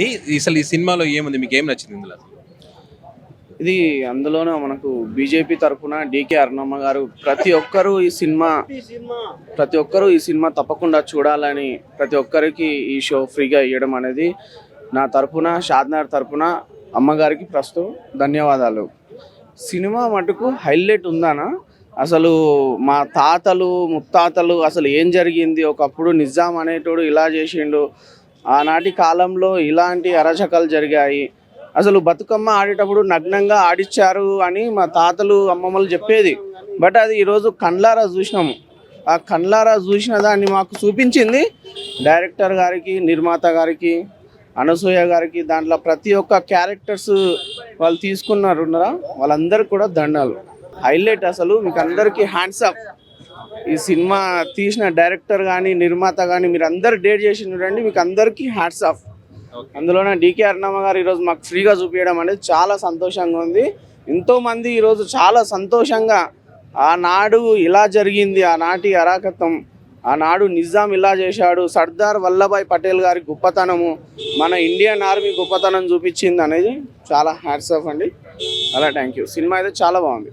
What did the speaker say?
అయింది అసలు ఈ సినిమాలో ఏముంది? మీకు ఏం నచ్చింది ఇందులో? ఇది అందులోనే మనకు బీజేపీ తరఫున డికే అరుణమ్మ గారు ప్రతి ఒక్కరూ ఈ సినిమా ప్రతి ఒక్కరూ ఈ సినిమా తప్పకుండా చూడాలని ప్రతి ఒక్కరికి ఈ షో ఫ్రీగా ఇవ్వడం అనేది నా తరఫున షాద్నార్ తరఫున అమ్మగారికి ప్రస్తుతం ధన్యవాదాలు. సినిమా మటుకు హైలైట్ ఉందానా? అసలు మా తాతలు ముత్తాతలు అసలు ఏం జరిగింది? ఒకప్పుడు నిజాం అనేటోడు ఇలా చేసిండు. ఆనాటి కాలంలో ఇలాంటి అరాచకాలు జరిగాయి. అసలు బతుకమ్మ ఆడేటప్పుడు నగ్నంగా ఆడిచ్చారు అని మా తాతలు అమ్మమ్మలు చెప్పేది. బట్ అది ఈరోజు కండ్లారా చూసినాము ఆ కండ్లారా చూసిన దాన్ని మాకు చూపించింది డైరెక్టర్ గారికి నిర్మాత గారికి అనసూయ గారికి దాంట్లో ప్రతి ఒక్క క్యారెక్టర్స్ వాళ్ళు తీసుకున్నారు. ఉన్నారా? వాళ్ళందరికీ కూడా దండాలు. హైలైట్ అసలు. మీకు అందరికీ హ్యాండ్స్ అప్. ఈ సినిమా తీసిన డైరెక్టర్ కానీ నిర్మాత కానీ మీరు అందరు డేట్ చేసి చూడండి మీకు అందరికీ హ్యాట్స్ ఆఫ్ అందులోనే డీకే అరుణమ్మ గారు ఈరోజు మాకు ఫ్రీగా చూపించడం అనేది చాలా సంతోషంగా ఉంది. ఎంతో మంది ఈరోజు చాలా సంతోషంగా ఆనాడు ఇలా జరిగింది ఆనాటి అరాకతం ఆనాడు నిజాం ఇలా చేశాడు సర్దార్ వల్లభాయ్ పటేల్ గారి గొప్పతనము మన ఇండియన్ ఆర్మీ గొప్పతనం చూపించింది అనేది చాలా హ్యాట్స్ ఆఫ్ అండి. అలా థ్యాంక్ యూ సినిమా అయితే చాలా బాగుంది.